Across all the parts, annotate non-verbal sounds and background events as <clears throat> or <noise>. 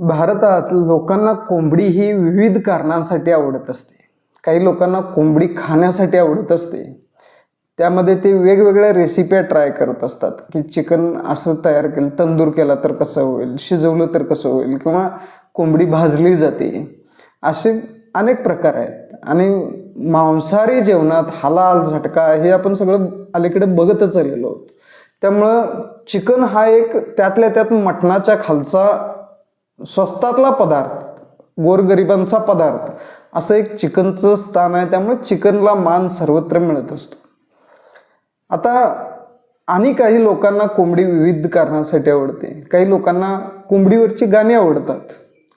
भारतात लोकांना कोंबडी ही विविध कारणांसाठी आवडत असते. काही लोकांना कोंबडी खाण्यासाठी आवडत असते. त्यामध्ये ते वेगवेगळ्या रेसिप्या ट्राय करत असतात. की चिकन असं तयार केलं तंदूर केला तर कसं होईल शिजवलं तर कसं होईल किंवा कोंबडी भाजली जाते. असे अनेक प्रकार आहेत. आणि मांसाहारी जेवणात हलाल झटका हे आपण सगळं अलीकडे बघतच आलेलो आहोत. त्यामुळं चिकन हा एक त्यातल्या त्यात मटणाच्या खालचा स्वस्तातला पदार्थ गोरगरिबांचा पदार्थ असं एक चिकनचं स्थान आहे. त्यामुळे चिकनला मान सर्वत्र मिळत असतो. आता आणि काही लोकांना कोंबडी विविध कारणासाठी आवडते. काही लोकांना कोंबडीवरची गाणी आवडतात.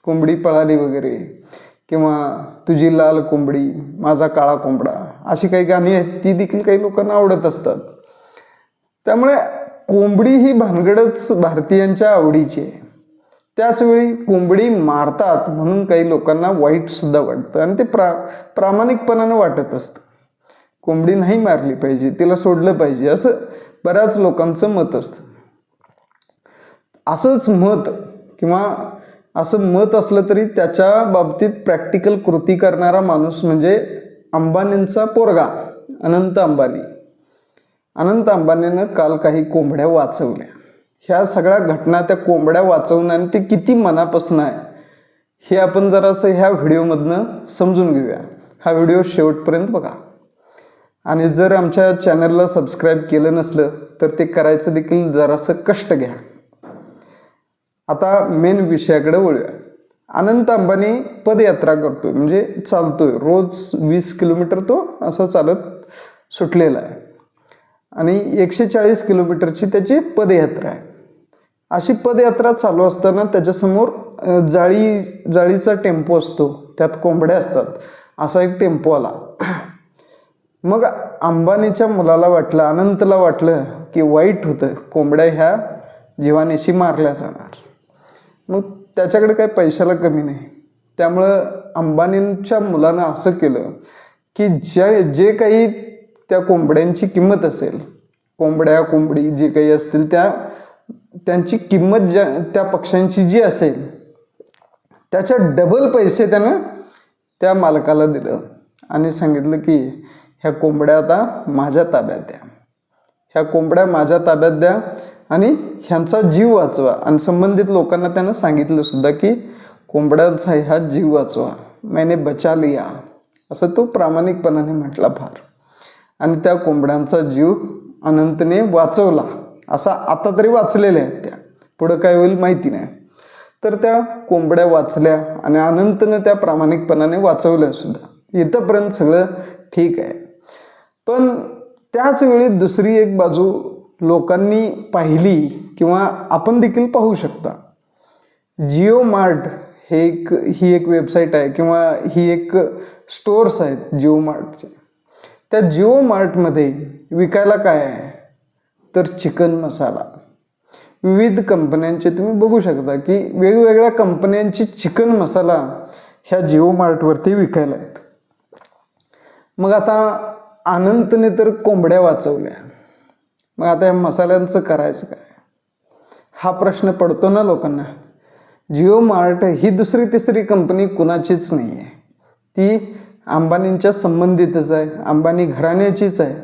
कोंबडी पळाली वगैरे किंवा तुझी लाल कोंबडी माझा काळा कोंबडा अशी काही गाणी आहेत ती देखील काही लोकांना आवडत असतात. त्यामुळे कोंबडी ही भानगडच भारतीयांच्या आवडीची आहे. त्याचवेळी कोंबडी मारतात म्हणून काही लोकांना वाईट सुद्धा वाटतं आणि ते प्रा प्रामाणिकपणानं वाटत असतं. कोंबडी नाही मारली पाहिजे तिला सोडलं पाहिजे असं बऱ्याच लोकांचं मत असतं. असंच मत किंवा असं मत असलं तरी त्याच्या बाबतीत प्रॅक्टिकल कृती करणारा माणूस म्हणजे अंबानींचा पोरगा अनंत अंबानी. अनंत अंबानीनं काल काही कोंबड्या वाचवल्या. ह्या सगळ्या घटना त्या कोंबड्या वाचवणं आणि ते किती मनापासून आहे हे आपण जरासं ह्या व्हिडिओमधनं समजून घेऊया. हा व्हिडिओ शेवटपर्यंत बघा. आणि जर आमच्या चॅनलला सबस्क्राईब केलं नसलं तर ते करायचं देखील जरासं कष्ट घ्या. आता मेन विषयाकडे वळूया. अनंत अंबानी पदयात्रा करतोय म्हणजे चालतोय. रोज वीस किलोमीटर तो असं चालत सुटलेला आहे. आणि एकशे चाळीस किलोमीटरची त्याची पदयात्रा आहे. अशी पदयात्रा चालू असताना त्याच्यासमोर जाळी जाळीचा टेम्पो असतो. त्यात कोंबड्या असतात. असा एक टेम्पो आला. <clears throat> मग अंबानीच्या मुलाला वाटलं अनंतला वाटलं की वाईट होतं. कोंबड्या ह्या जीवानीशी मारल्या जाणार. मग त्याच्याकडे काही पैशाला कमी नाही. त्यामुळं अंबानींच्या मुलानं असं केलं की जे जे काही त्या कोंबड्यांची किंमत असेल कोंबड्या कोंबडी जे काही असतील त्या त्यांची किंमत ज्या त्या पक्ष्यांची जी असेल त्याच्या डबल पैसे त्यानं त्या मालकाला दिलं. आणि सांगितलं की ह्या कोंबड्या आता माझ्या ताब्यात द्या. ह्या कोंबड्या माझ्या ताब्यात द्या आणि ह्यांचा जीव वाचवा. आणि संबंधित लोकांना त्यानं सांगितलं सुद्धा की कोंबड्यांचा ह्या जीव वाचवा. मैने बचा लिया. असं तो प्रामाणिकपणाने म्हटला फार. आणि त्या कोंबड्यांचा जीव अनंतने वाचवला. असा आता तरी वाचलेल्या आहेत त्या. पुढं काय होईल माहिती नाही. तर त्या कोंबड्या वाचल्या आणि अनंतनं त्या प्रामाणिकपणाने वाचवल्या सुद्धा. इथंपर्यंत सगळं ठीक आहे. पण त्याच वेळी दुसरी एक बाजू लोकांनी पाहिली किंवा आपण देखील पाहू शकता. जिओ मार्ट हे एक ही एक वेबसाईट आहे किंवा ही एक स्टोअर्स आहेत जिओ मार्टचे त्या जिओ मार्टमध्ये विकायला काय आहे? तर चिकन मसाला. विविध कंपन्यांचे तुम्ही बघू शकता की वेगवेगळ्या कंपन्यांची चिकन मसाला ह्या जिओ मार्टवरती विकायला आहेत. मग आता अनंतने तर कोंबड्या वाचवल्या. मग आता या मसाल्यांचं करायचं काय? हा प्रश्न पडतो ना लोकांना. जिओ मार्ट ही दुसरी तिसरी कंपनी कुणाचीच नाही आहे ती अंबानींच्या संबंधितच आहे अंबानी घराण्याचीच आहे.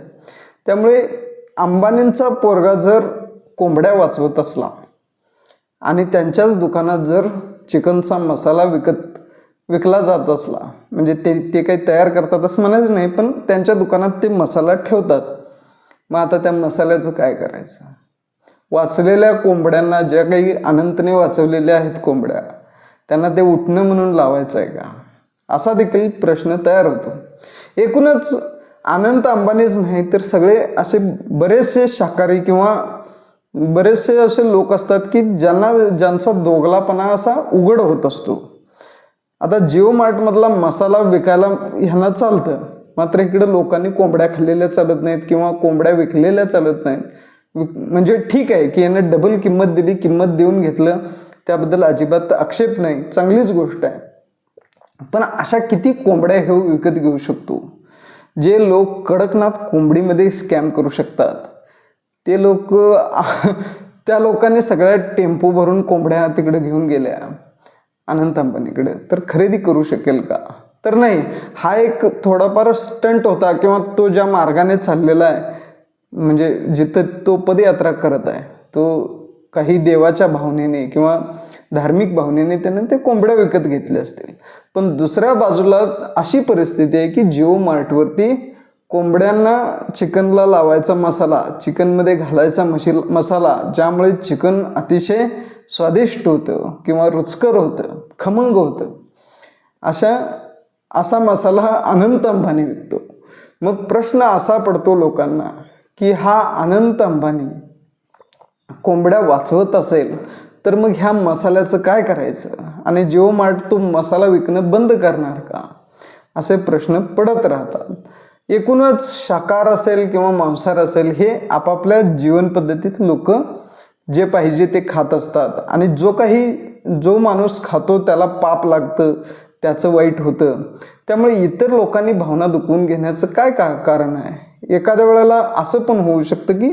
त्यामुळे अंबानींचा पोरगा जर कोंबड्या वाचवत असला आणि त्यांच्याच दुकानात जर चिकनचा मसाला विकत विकला जात असला म्हणजे ते ते काही तयार करतात असं म्हणायचं नाही पण त्यांच्या दुकानात ते मसाला ठेवतात. मग आता त्या मसाल्याचं काय करायचं? वाचलेल्या कोंबड्यांना ज्या काही अनंतने वाचवलेल्या आहेत कोंबड्या त्यांना ते उठणं म्हणून लावायचं आहे का? असा देखील प्रश्न तयार होतो. एकूणच अनंत अंबानीच नाही तर सगळे असे बरेचसे शाकाहारी किंवा बरेचसे असे लोक असतात की ज्यांना ज्यांचा दोगलापणा असा उघड होत असतो. आता जिओ मार्टमधला मसाला विकायला ह्यांना चालतं. मात्र इकडे लोकांनी कोंबड्या खाल्लेल्या चालत नाहीत किंवा कोंबड्या विकलेल्या चालत नाहीत. विक- म्हणजे ठीक आहे की यानं डबल किंमत दिली किंमत देऊन घेतलं त्याबद्दल अजिबात आक्षेप नाही. चांगलीच गोष्ट आहे. पण अशा किती कोंबड्या हे विकत घेऊ शकतो? जे लोक कडकनाथ कोंबडीमध्ये स्कॅम करू शकतात ते लोक त्या लोकांनी सगळ्या टेम्पो भरून कोंबड्या तिकडे घेऊन गेल्या अनंत अंबानीकडे. तर खरेदी करू शकेल का? तर नाही हा एक थोडाफार स्टंट होता किंवा तो ज्या मार्गाने चाललेला आहे म्हणजे जिथं तो पदयात्रा करत आहे तो काही देवाच्या भावनेने किंवा धार्मिक भावनेने त्यांना ते कोंबड्या विकत घेतले असतील. पण दुसऱ्या बाजूला अशी परिस्थिती आहे की जिओ मार्टवरती कोंबड्यांना चिकनला लावायचा मसाला चिकनमध्ये घालायचा मशी मसाला ज्यामुळे चिकन अतिशय स्वादिष्ट होतं किंवा रुचकर होतं खमंग होतं. अशा असा मसाला अनंत अंबानी विकतो. मग प्रश्न असा पडतो लोकांना की हा अनंत अंबानी कोंबड्या वाचवत असेल तर मग ह्या मसाल्याचं काय करायचं? आणि जिओ मार्ट तो मसाला विकणं बंद करणार का? असे प्रश्न पडत राहतात. एकूणच शाकाहार असेल किंवा मांसाहार असेल हे आपापल्या जीवन पद्धतीत लोक जे पाहिजे ते खात असतात. आणि जो काही जो माणूस खातो त्याला पाप लागतं त्याचं वाईट होतं. त्यामुळे इतर लोकांनी भावना दुखवून घेण्याचं काय का कारण आहे? एखाद्या वेळेला असं पण होऊ शकतं की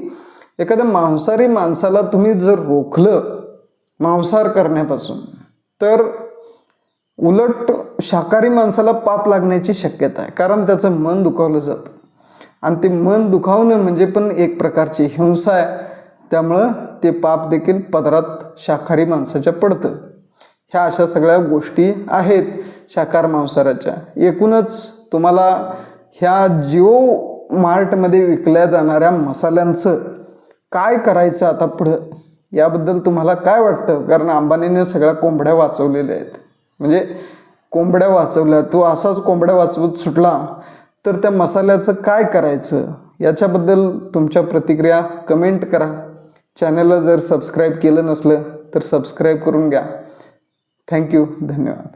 एखाद्या मांसाहारी माणसाला तुम्ही जर रोखलं मांसाहार करण्यापासून तर उलट शाकाहारी माणसाला पाप लागण्याची शक्यता आहे कारण त्याचं मन दुखावलं जातं. आणि ते मन दुखावणं म्हणजे पण एक प्रकारची हिंसा आहे. त्यामुळं ते पाप देखील पदरात शाकाहारी माणसाच्या पडतं. ह्या अशा सगळ्या गोष्टी आहेत शाकार मांसाहाराच्या. एकूणच तुम्हाला ह्या जिओ मार्टमध्ये विकल्या जाणाऱ्या मसाल्यांचं काय करायचं आता पुढं? याबद्दल तुम्हाला काय वाटतं? कारण अंबानीने सगळ्या कोंबड्या वाचवलेल्या आहेत. म्हणजे कोंबड्या वाचवल्या तो असाच कोंबड्या वाचवत सुटला तर त्या मसाल्याचं काय करायचं? याच्याबद्दल तुमच्या प्रतिक्रिया कमेंट करा. चॅनलला जर सबस्क्राईब केलं नसलं तर सबस्क्राईब करून घ्या. थँक्यू धन्यवाद.